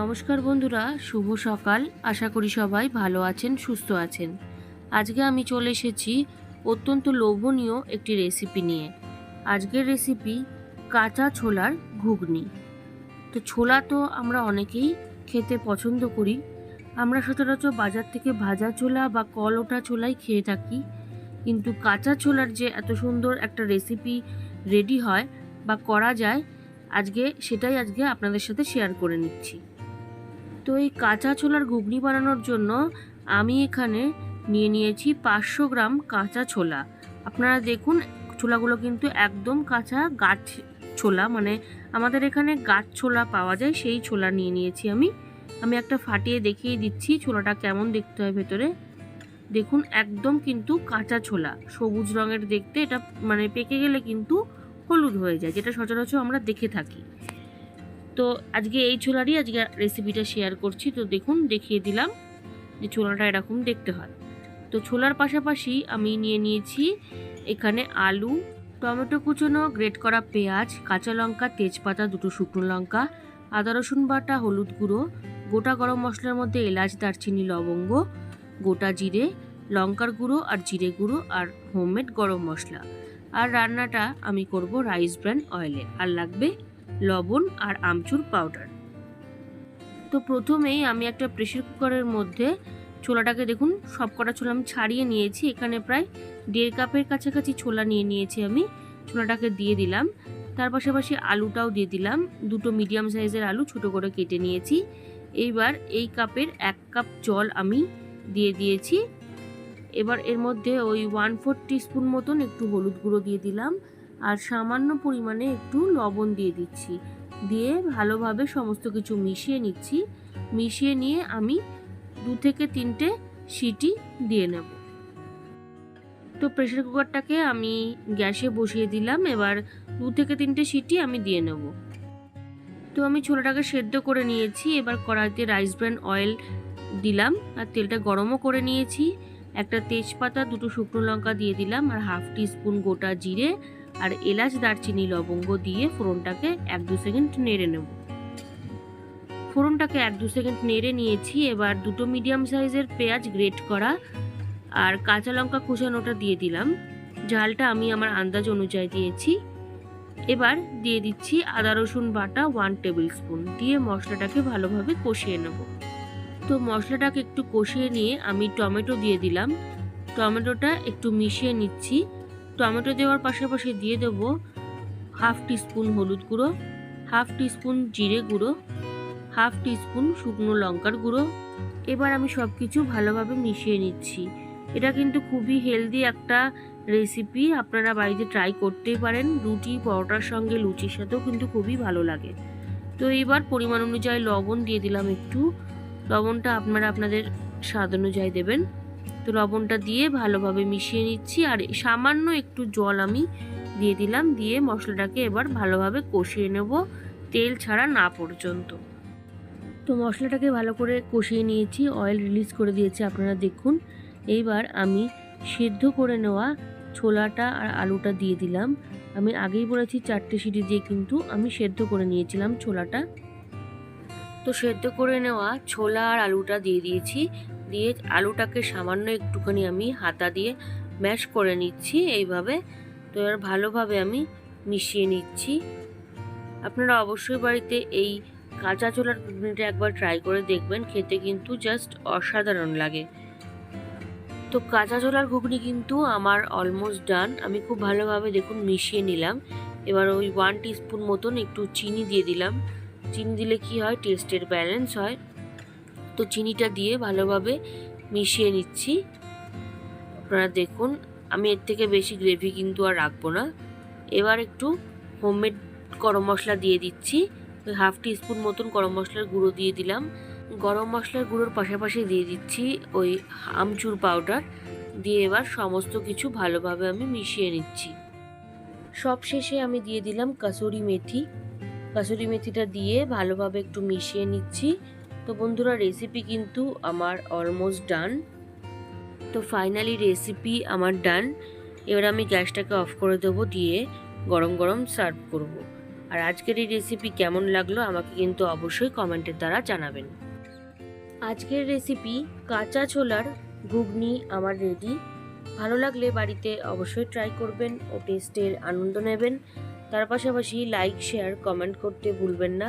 নমস্কার বন্ধুরা, শুভ সকাল। আশা করি সবাই ভালো আছেন, সুস্থ আছেন। আজকে আমি চলে এসেছি অত্যন্ত লোভনীয় একটি রেসিপি নিয়ে। আজকের রেসিপি কাঁচা ছোলার ঘুগনি। তো ছোলা তো আমরা অনেকেই খেতে পছন্দ করি। আমরা সচরাচর বাজার থেকে ভাজা ছোলা বা কল ওঠা ছোলাই খেয়ে থাকি। কিন্তু কাঁচা ছোলার যে এত সুন্দর একটা রেসিপি রেডি হয় বা করা যায়, আজকে সেটাই আজকে আপনাদের সাথে শেয়ার করে নিচ্ছি। তো এই কাঁচা ছোলার ঘুগনি বানানোর জন্য আমি এখানে নিয়ে নিয়েছি পাঁচশো গ্রাম কাঁচা ছোলা। আপনারা দেখুন, ছোলাগুলো কিন্তু একদম কাঁচা গাছ ছোলা মানে আমাদের এখানে গাছ ছোলা পাওয়া যায়, সেই ছোলা নিয়ে নিয়েছি আমি। আমি একটা ফাটিয়ে দেখিয়ে দিচ্ছি ছোলাটা কেমন দেখতে হয় ভেতরে। দেখুন, একদম কিন্তু কাঁচা ছোলা, সবুজ রঙের দেখতে, এটা মানে পেকে গেলে কিন্তু হলুদ হয়ে যায়, যেটা সচরাচর আমরা দেখে থাকি। তো আজকে এই ছোলারই আজকে রেসিপিটা শেয়ার করছি। তো দেখুন, দেখিয়ে দিলাম যে ছোলাটা এরকম দেখতে হয়। তো ছোলার পাশাপাশি আমি নিয়ে নিয়েছি এখানে আলু, টমেটো কুচোনো গ্রেট করা পেঁয়াজ, কাঁচা লঙ্কা, তেজপাতা, দুটো শুকনো লঙ্কা, আদা, রসুন বাটা, হলুদ গুঁড়ো, গোটা গরম মশলার মধ্যে এলাচ, দারচিনি, লবঙ্গ, গোটা জিরে, লঙ্কার গুঁড়ো আর জিরে গুঁড়ো আর হোমমেড গরম মশলা। আর রান্নাটা আমি করব রাইস ব্র্যান অয়েলে আর লাগবে লবণ আর আমচুর পাউডার তো প্রথমেই আমি একটা প্রেশার কুকারের মধ্যে ছোলাটাকে দেখুন, সব কটা ছোলা আমি ছাড়িয়ে নিয়েছি। এখানে প্রায় দেড় কাপের কাছাকাছি ছোলা নিয়ে নিয়েছি আমি। ছোলাটাকে দিয়ে দিলাম। তার পাশাপাশি আলুটাও দিয়ে দিলাম। দুটো মিডিয়াম সাইজের আলু ছোট করে কেটে নিয়েছি। এইবার এই কাপের এক কাপ জল আমি দিয়ে দিয়েছি। এবার এর মধ্যে ওই ওয়ান ফোর স্পুন মতন একটু হলুদ গুঁড়ো দিয়ে দিলাম। আর সামান্য পরিমাণে একটু লবণ দিয়ে দিচ্ছি। দিয়ে ভালোভাবে সমস্ত কিছু মিশিয়ে নিচ্ছি। মিশিয়ে নিয়ে আমি দু থেকে তিনটে সিটি দিয়ে নেব। তো প্রেশার কুকারটাকে আমি গ্যাসে বসিয়ে দিলাম। এবার দু থেকে তিনটে সিটি আমি দিয়ে নেব। তো আমি ছোলাটাকে সেদ্ধ করে নিয়েছি। এবার কড়াইতে রাইস ব্র্যান্ড অয়েল দিলাম। আর তেলটা গরমও করে নিয়েছি। একটা তেজপাতা, দুটো শুকনো লঙ্কা দিয়ে দিলাম। আর হাফ টি স্পুন গোটা জিরে। আর এলাচ, দারচিনি, লবঙ্গ দিয়ে ফোড়নটাকে এক দু সেকেন্ড নেড়ে নেব। ফোড়নটাকে এক দু সেকেন্ড নেড়ে নিয়েছি। এবার দুটো মিডিয়াম সাইজের পেঁয়াজ গ্রেট করা আর কাঁচা লঙ্কা কুচানোটা দিয়ে দিলাম। ঝালটা আমি আমার আন্দাজ অনুযায়ী দিয়েছি। এবার দিয়ে দিচ্ছি আদা, রসুন বাটা ওয়ান টেবিল স্পুন দিয়ে মশলাটাকে ভালোভাবে কষিয়ে নেব। তো মশলাটাকে একটু কষিয়ে নিয়ে আমি টমেটো দিয়ে দিলাম। টমেটোটা একটু মিশিয়ে নিচ্ছি। টমেটো দেওয়ার পাশাপাশি দিয়ে দেব হাফ টিস্পুন হলুদ গুঁড়ো, হাফ টিস্পুন জিরে গুঁড়ো, হাফ টিস্পুন শুকনো লঙ্কার গুঁড়ো। এবার আমি সব কিছু ভালোভাবে মিশিয়ে নিচ্ছি। এটা কিন্তু খুবই হেলদি একটা রেসিপি আপনারা বাড়িতে ট্রাই করতেই পারেন। রুটি, পরোটার সঙ্গে লুচির সাথেও কিন্তু খুবই ভালো লাগে। তো এবার পরিমাণ অনুযায়ী লবণ দিয়ে দিলাম একটু। লবণটা আপনারা আপনাদের স্বাদ অনুযায়ী দেবেন। তো লবণটা দিয়ে ভালোভাবে মিশিয়ে নিচ্ছি। আর সামান্য একটু জল আমি দিয়ে দিলাম, দিয়ে মশলাটাকে এবার ভালোভাবে কষিয়ে নেব, তেল ছাড়া না পর্যন্ত। তো মশলাটাকে ভালো করে কষিয়ে নিয়েছি অয়েল রিলিজ করে দিয়েছি আপনারা দেখুন। এইবার আমি সেদ্ধ করে নেওয়া ছোলাটা আর আলুটা দিয়ে দিলাম। আমি আগেই বলেছি চারটে সিটি দিয়ে কিন্তু আমি সেদ্ধ করে নিয়েছিলাম ছোলাটা। তো সেদ্ধ করে নেওয়া ছোলা আর আলুটা দিয়ে দিয়েছি। দিয়ে আলুটাকে সামান্য একটুখানি আমি হাতা দিয়ে ম্যাশ করে নিচ্ছি এইভাবে। তো এবার ভালোভাবে আমি মিশিয়ে নিচ্ছি। আপনারা অবশ্যই বাড়িতে এই কাঁচা ছোলার ঘুগনিটা একবার ট্রাই করে দেখবেন, খেতে কিন্তু জাস্ট অসাধারণ লাগে। তো কাঁচা ছোলার ঘুগনি কিন্তু আমার অলমোস্ট ডান আমি খুব ভালোভাবে দেখুন মিশিয়ে নিলাম। এবার ওই ওয়ান টিস্পুন মতন একটু চিনি দিয়ে দিলাম। চিনি দিলে কি হয়? টেস্টের ব্যালেন্স হয়। তো চিনিটা দিয়ে ভালোভাবে মিশিয়ে নিচ্ছি। আপনারা দেখুন, আমি এর থেকে বেশি গ্রেভি কিন্তু আর রাখব না। এবার একটু হোমমেড গরম মশলা দিয়ে দিচ্ছি। ওই হাফ টিস্পুন মতন গরম মশলার গুঁড়ো দিয়ে দিলাম। গরম মশলার গুঁড়োর পাশাপাশি দিয়ে দিচ্ছি ওই আমচুর পাউডার। দিয়ে এবার সমস্ত কিছু ভালোভাবে আমি মিশিয়ে নিচ্ছি। সব শেষে আমি দিয়ে দিলাম কাসুরি মেথি। কাসুরি মেথিটা দিয়ে ভালোভাবে একটু মিশিয়ে নিচ্ছি। তো বন্ধুরা রেসিপি কিন্তু আমার অলমোস্ট ডান তো ফাইনালি রেসিপি আমার ডান এবার আমি গ্যাসটাকে অফ করে দেবো, দিয়ে গরম গরম সার্ভ করব। আর আজকের এই রেসিপি কেমন লাগল আমাকে কিন্তু অবশ্যই কমেন্টের দ্বারা জানাবেন। আজকের রেসিপি কাঁচা ছোলার ঘুগনি আমার রেডি ভালো লাগলে বাড়িতে অবশ্যই ট্রাই করবেন ও টেস্টের আনন্দ নেবেন। তার পাশাপাশি লাইক শেয়ার কমেন্ট করতে ভুলবেন না।